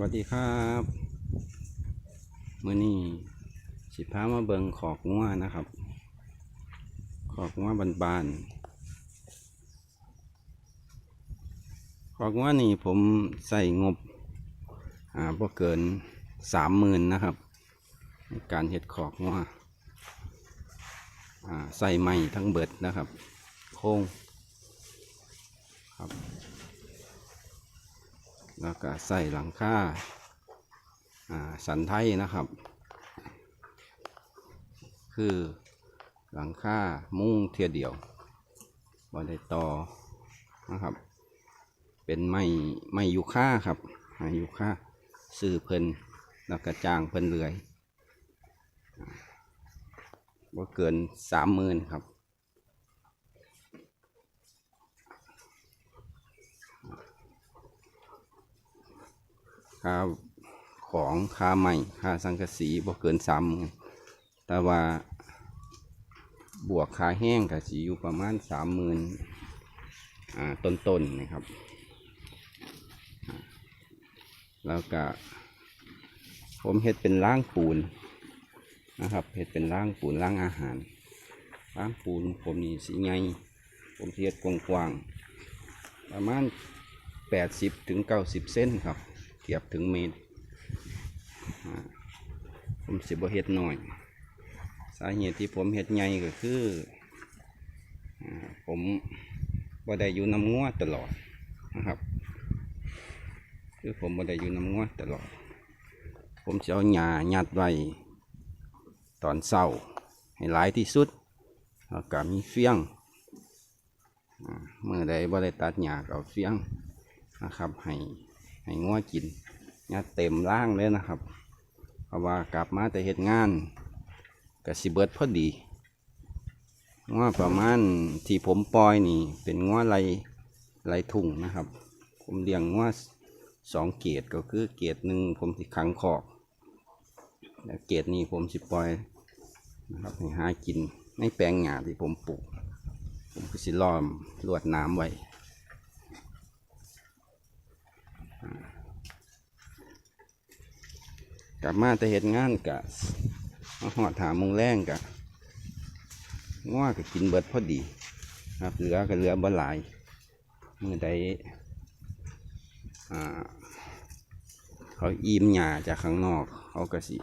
วัสดีครับมื่อนี้สิพามาเบิงขอกงัวนะครับ ขอกงัวบานๆขอกงัวนี่ผมใส่งบอ่าบ่เกินสามหมื่นนะครับในการเห็ดขอกงัวอ่าใส่ไม้ทั้งเบิดนะครับ โค้งครับ แล้วก็ใส่หลังคาอ่าสันไทยนะครับ คือหลังคามุ้งเทียเดียวบอได้ต่อนะครับ เป็นไม้ไม้ยูค่าครับไม้ยูค่าซื้อเพิ่นแล้วก็จางเพิ่นเรือยบ่าเกินสามหมื่นครับ ค่าของค่าใหม่ค่าสังกะสีบ่เกินสามแต่ว่าบวกค่าแห้งกับสีอยู่ประมาณสามหมื่นต้นๆนนะครับ แล้วก็ผมเฮ็ดเป็นล่างปูนนะครับเฮ็ดเป็นล่างปูนล่างอาหารล่างปูนผมนี่สีไงผมสิเฮ็ดกว้างๆประมาณแปดสิบถึงเก้าสิบเซนครับ เทียบถึงเมตรผมสิบเฮ็ดหน่อย สาเหตุที่ผมเฮ็ดใหญ่ก็คือ ผมบ่ได้อยู่น้ำงัวตลอดนะครับ คือผมบ่ได้อยู่น้ำงัวตลอด ผมจะเอาหญ้ายัดไว้ตอนเช้าให้หลายที่สุดแล้วก็มีเฟี้ยงเมื่อใดบ่ได้ตัดหญ้าก็เอาเฟี้ยงนะครับ ให้ให้งัวกิน เนี่ยเต็มร่างเลยนะครับเพราะว่ากลับมาแต่เหตุงานกับสิเบิดพอดีงัวประมาณที่ผมปล่อยนี่ เป็นงัวไรไรทุ่งนะครับ ผมเลี้ยงงัวสองเกตก็คือเกตหนึ่งผมสิขังคอกแล้วเกตนี้ผมสิปล่อยนะครับให้หากินในแปลงหญ้าที่ผมปลูก ผมก็สิล้อมลวดน้ำไว้ ลับมาแต่เหตุงานกะมาหอดถามโมงแรงกะง้อก็กินเบิดพอดี ครับเหลือก็เหลือบ่หลายเมื่อใดเขาอิ่มหยาจากข้างนอก เขาก็สิ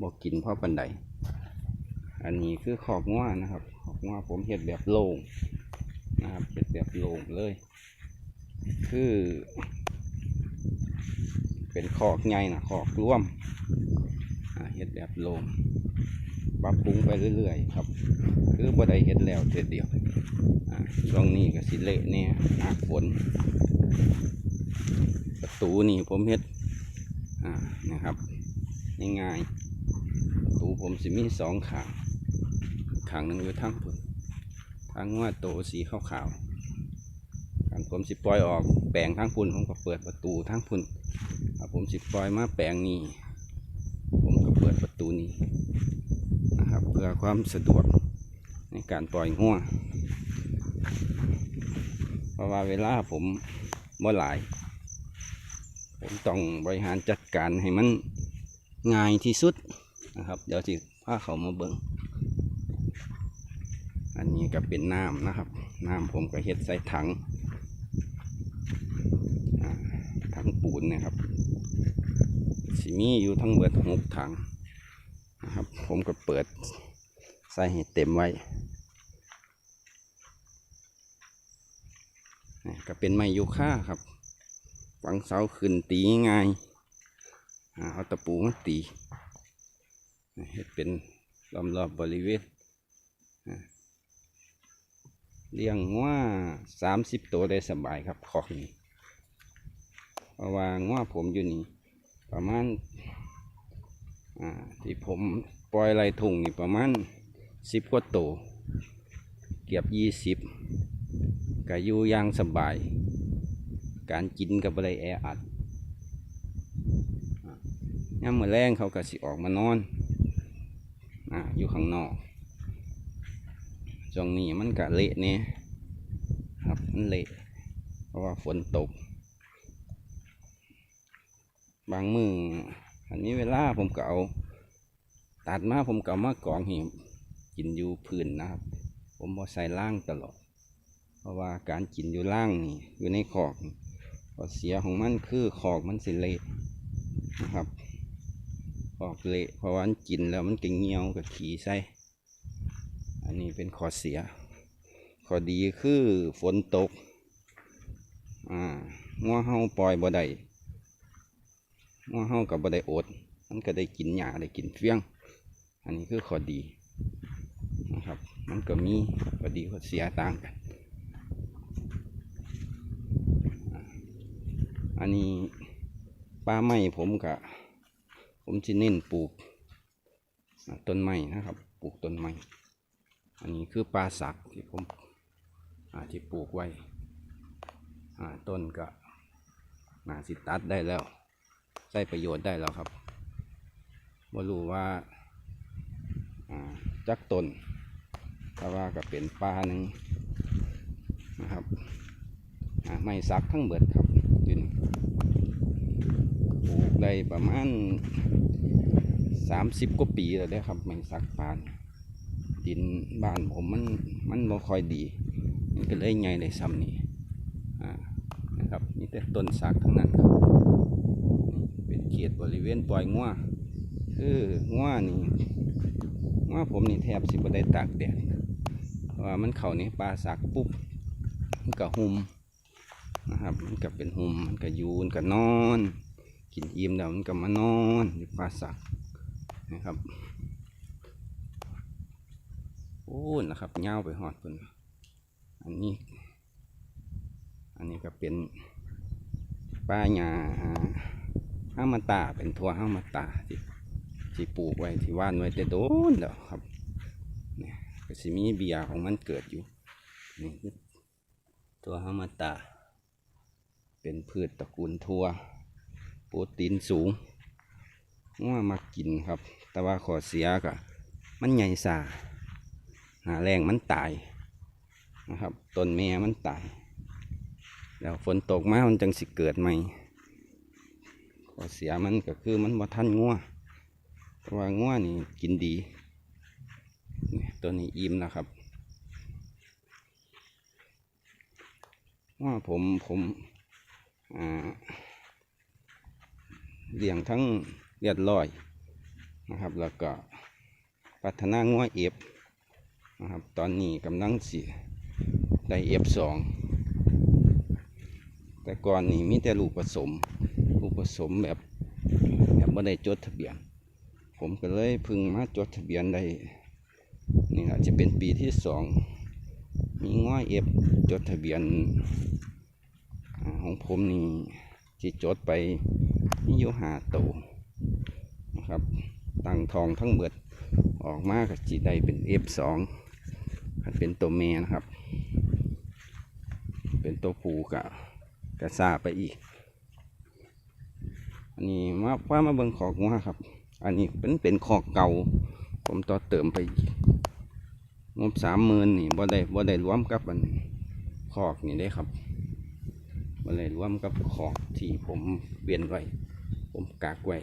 บอกกินพราะปันใดอันนี้คือขอบง้อนะครับ ขอบง้อผมเห็ดแบบโล่งนะครับเห็ดแบบโล่งเลย คือ เป็นขอกใหญ่นะขอกร่วมเฮ็ดแบบโลมปรับปรุงไปเรื่อยๆครับ คือบ่ได้เฮ็ดแล้วเทีเดียวช่วงนี้ก็สิเละเนี่ยหนักฝน ประตูนี่ผมเฮ็ดนะครับง่ายๆประตูผมสิมีสองขางขางหนึ่งอยู่ทางพุ่นทางว่าโตสีขาวๆทางผมสิปล่อยออกแปลงทางพุ่นผมก็เปิดประตูทางพุ่น ผมสิปล่อยมาแปลงนี้ ผมก็เปิดประตูนี้นะครับ เพื่อความสะดวกในการปล่อยงัวเพราะว่าเวลาผมบ่หลาย ผมต้องบริหารจัดการให้มันง่ายที่สุดนะครับ เดี๋ยวสิพาเขามาเบิงอันนี้ก็เป็นน้ำนะครับ น้ำผมก็เฮ็ดใส่ถังอ่าถังปูนนะครับ สิมีอยู่ทั้งเบิดหกถังนะครับ ผมก็เปิดใส่ให้เต็มไว้ก็เป็นไม้ยูค่าครับฝังเสาขึ้นตีง่ายเอาตะปูมาตีเฮ็ดเป็นรอบๆบบริเวณเลี้ยงว่าสามสิบตัวได้สบายครับขอกนี้เพราะว่าง้วผมอยู่นี่ ประมาณอ่าที่ผมปล่อยไรถุงนี่ประมาณสิบกว่าตัวเกือบยี่สิบก็อยู่อย่างสบาย การกินกับอะไรแออัดอ่าย่ามมือแรงเขาก็สิออกมานอนอ่าอยู่ข้างนอกช่วงนี้มันก็เละเนี่ยครับมันเละเพราะว่าฝนตก บางมืออันนี้เวลาผมก็เอาตัดมาผมก็เอามากองเหี่กินอยู่พื้นนะครับ ผมบอใส่ล่างตลอด เพราะว่าการกินอยู่ล่างนี่อยู่ในขอกนี่ข้อเสียของมันคือขอกมันสิเละนะครับขอกเละเพราะว่ามันกินแล้วมันก็เงียวกับขี้ใส่อันนี้เป็นข้อเสียข้อดีคือฝนตกอ่างัวเฮาปล่อยบ่ได้ งัวเฮากับบ่ได้อด มันก็ได้กินหญ้าได้กินเฟี้ยง อันนี้คือข้อดีนะครับ มันก็มีข้อดีข้อเสียต่างกัน อันนี้ป้าไม้ผมก็ผมจะเน้นปลูกต้นไม้นะครับ ปลูกต้นไม้อันนี้คือปลาสักที่ผมที่ปลูกไว้ต้นก็น่าสิตัดได้แล้ว ใช้ประโยชน์ได้แล้วครับว่รู้ว่าอ่าจักตนแต่ว่าก็เป็นปลาหนึ่งนะครับไม่ซักทั้งเบิดครับยืนปลูกได้ประมาณสามสิบกว่าปีแล้วได้ครับไม่ซักปลานดินบ้านผมมันมันบ่ค่อยดี มันก็เลยใหญ่ได้ซ้ำนี่นะครับนี่แต่ต้นสักทั้งนั้นครับ ตบริเวณปล่อยงัวคืองัวนี่งัวผมนี่แทบสิบได้ตากแดดว่ามันเข้านี่ปลาสักปุ๊บมันก็หุมนะครับ มันก็เป็นหุมมันก็ยูนก็นอน กินอิ่มแล้วมันก็มานอนอยู่ปลาสักนะครับโอ้นะครับเงาไปหอดเพิ่นอันนี้ อันนี้ก็เป็นป้าหญ้า ห้ามาตาเป็นทัวห้ามาตาที่ที่ปลูกไว้ที่ว่านไว้แต่โดนแล้วครับเนี่ยก็สิมีเบียของมันเกิดอยู่นี่คือทัวห้ามาตา เป็นพืชตระกูลทัวโปรตีนสูงง่วมากินครับ แต่ว่าขอเสียก็มันใหญ่สาหาแรงมันตายนะครับต้นแม่มันตาย แล้วฝนตกมามันจังสิเกิดใหม่ อเสียมันก็คือมันบ่ทันงัวเพราะว่างัวนี่กินดีตัวนี้อิ่มนะครับว่าผมผมเลี้ยงทั้งเลียดลอยนะครับ แล้วก็พัฒนางัวเอฟนะครับ ตอนนี้กำลังสิได้เอฟสองแต่ก่อนนี่มีแต่ลูกผสม ลูกผสมแบบแบบไม่ได้จดทะเบียน ผมก็เลยพึ่งมาจดทะเบียนได้นี่อาจจะเป็นปีที่สองมีง้อยเอฟจดทะเบียนของผมนี่ที่จดไปมีอยู่หาโตวนะครับตั้งทองทั้งเบิดออกมาก็จีได้เป็นเอฟสองเป็นตัวเมนะครับ เป็นตัวผูกะกระซาไปอีก อันนี้มาว่ามาเบิ่งขอกงัวครับ อันนี้เป็นเป็นขอกเก่า ผมต่อเติมไปงบสามหมื่นนี่บ่ได้บ่ได้รวมกับอันขอกนี่ได้ครับบ่ได้รวมกับขอกที่ผมเวียนไว้ ผมกากไว้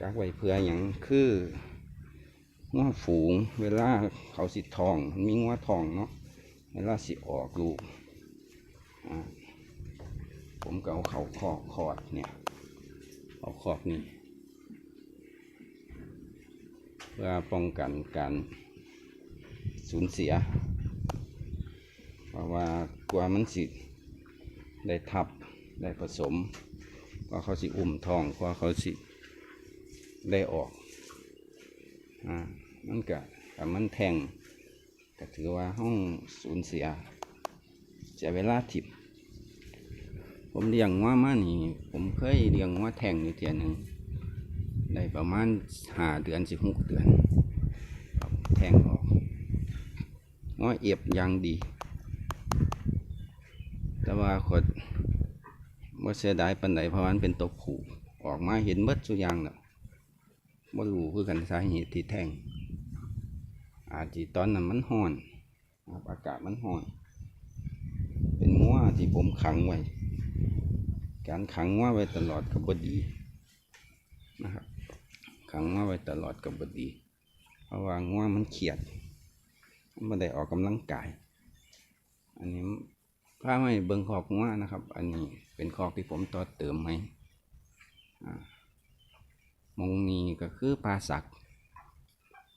กากไว้เพื่ออย่างคืองัวฝูงเวลาเขาสิทอง มีงัวทองเนาะเวลาสิออกลูกผมก็เอาเขาคอกคอดเนี่ย เอาคอกนี่เพื่อป้องกันการสูญเสีย เพราะว่ากลัวมันสิได้ทับได้ผสมกว่าเขาสิอุ้มทองกว่าเขาสิได้ออกอ่ามันก็ถ้ามันแทงก็ถือว่าห้องสูญเสียเสียเวลาทิบ ผมเลี้ยงว่ามานี่ ผมเคยเลี้ยงว่าแทงอยู่เทียหนึ่งได้ประมาณหาเดือนสิบหกเดือนแทงออกว่าเอียบยางดี แต่ว่าขดว่าเสียดายปันใดเพราะมันเป็นตัวผูออกมาเห็นเบิดสุยางแล้วว่รู้คือกันสาเหตุที่แทง อาจจะตอนนั้นมันห้อนอากาศมันห้อน เป็นงัวที่ผมขังไว้ การขังว่าไว้ตลอดกับบดีนะครับ ขังว่าไว้ตลอดกับบดี เพราะว่าง่วมันเขียดมันไม่ได้ออกกำลังกาย อันนี้พาไม่เบิ่งคอกง่วนะครับ อันนี้เป็นคอกที่ผมต่อเติมไหมอ่ามงนี้ก็คือปลาสัก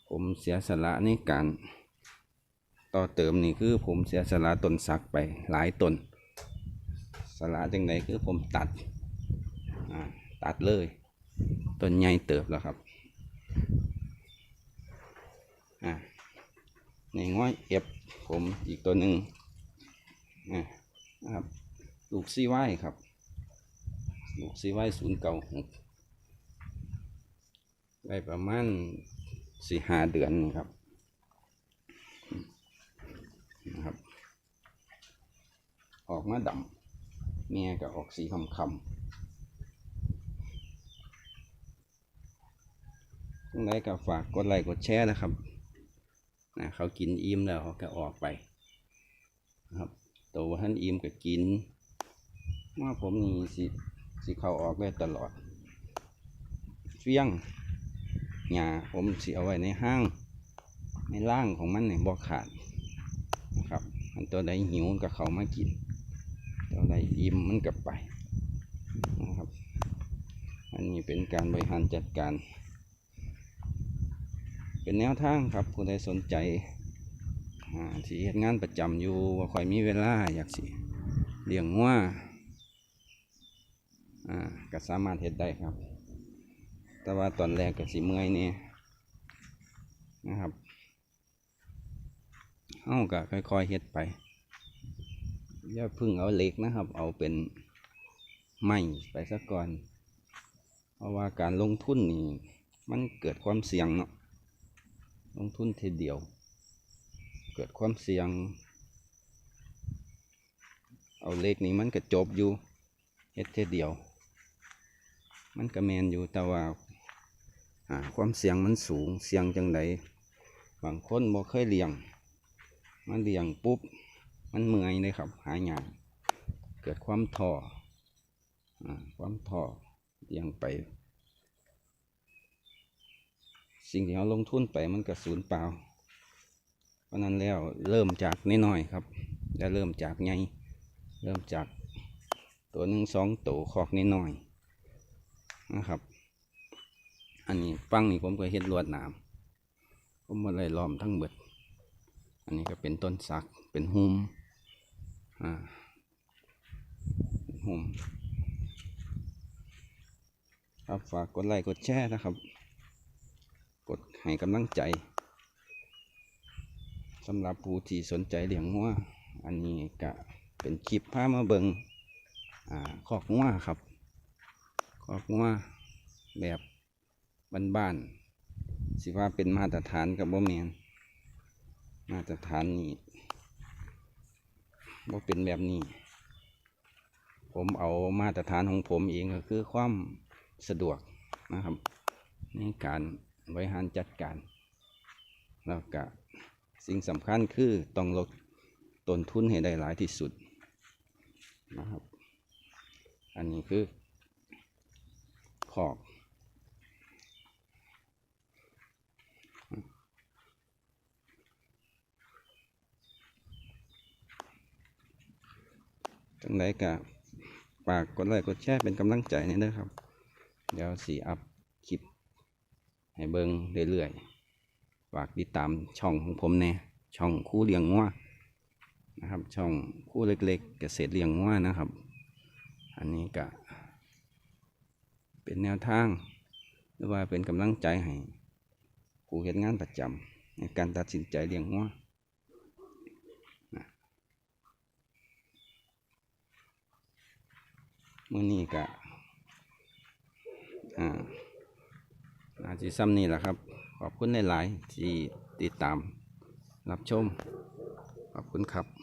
ผมเสียสละในการ ต่อเติมนี่คือผมเสียสละต้นสักไปหลายต้น สละจังไดคือผมตัดอ่าตัดเลยต้นใหญ่เติบแล้วครับอ่าในง้อยเอฟผมอีกตัวหนึ่งอ่านะครับลูกซีไว้ครับลูกซีไว้ศูนย์เก่าหกได้ประมาณสี่ห้าเดือนครับนะครับ ออกมาดำ เมียก็ออกสีคำคำทั้งไรก็ฝากกดไลค์กดแชร์นะครับนะเขากินอิ่มแล้วเขาก็ออกไปนะครับตัวท่านอิ่มก็กินว่าผมนี่สิสิเขาออกได้ตลอดเฟี้ยงหญ้าผมสิเอาไว้ในห้าง ในร่างของมันเนี่ยบ่ขาดนะครับ อันตัวใดหิวก็เขามากิน ตัวใดอิ่มมันก็ไปนะครับ อันนี้เป็นการบริหารจัดการ เป็นแนวทางครับผู้ใดสนใจที่เฮ็ดงานประจำอยู่ว่าคอยมีเวลาอยากสิเลี้ยงงัวอ่าก็สามารถเฮ็ดได้ครับ แต่ว่าตอนแรกก็สิเมื่อยนี่นะครับเอาก็ค่อยๆเฮ็ดไป อย่าพึ่งเอาเหล็กนะครับ เอาเป็นไม้ไปซะก่อน เพราะว่าการลงทุนนี่มันเกิดความเสี่ยงเนาะลงทุนทีเดียว เกิดความเสี่ยง เอาเล็กนี่มันก็จบอยู่เฮ็ดทีเดียว มันก็แมนอยู่แต่ว่าอ่าความเสี่ยงมันสูงเสี่ยงจังไดบางคนบ่เคยเลี้ยง มันเลี้ยงปุ๊บ มันเมื่อยเลยครับ หายงานเกิดความท้ออความท้อเลี้ยงไป สิ่งที่เราลงทุนไปมันก็สูญเปล่า เพราะนั้นแล้วเริ่มจากน้อยๆครับแล้วเริ่มจากไงเริ่มจากตัวหนึ่งสองตัวขอกน้อยๆนะครับ อันนี้ฟังนี่ผมก็เฮ็ดลวดหนามผมมาเลยล้อมทั้งเบิด อันนี้ก็เป็นต้นสักเป็นหุม หุมครับฝากกดไลค์กดแชร์นะครับ กดให้กำลังใจสำหรับผู้ที่สนใจเลี้ยงงัวอันนี้ก็เป็นคลิปพามาเบิงอ่าคอกงัวครับคอกงัวแบบบ้านๆสิว่าเป็นมาตรฐานกับบ่แมนมาตรฐานนี่ บ่าเป็นแบบนี้ ผมเอามาตรฐานของผมเองก็คือความสะดวกนะครับในการบริหารจัดการ แล้วก็สิ่งสำคัญคือต้องลดต้นทุนให้ได้หลายที่สุดนะครับ อันนี้คือขอก จังไรก็ฝากกดไลค์กดแชร์เป็นกำลังใจนี่นะครับ เดี๋ยวสีอัพคลิป ให้เบิงเรื่อยๆ ฝากติดตามช่องของผมแน่ช่องคู่เลี้ยงงัวนะครับ ช่องคู่เล็กๆ เกษตรเลี้ยงงัวนะครับ อันนี้ก็เป็นแนวทาง หรือว่าเป็นกำลังใจให้ผู้เฮ็ดงานประจำในการตัดสินใจเลี้ยงงัวนะ มื่อนี้ก็อ่าอาจีซ้ำนี่แหละครับ ขอบคุณหลาย ๆ ที่ติดตามรับชม ขอบคุณครับ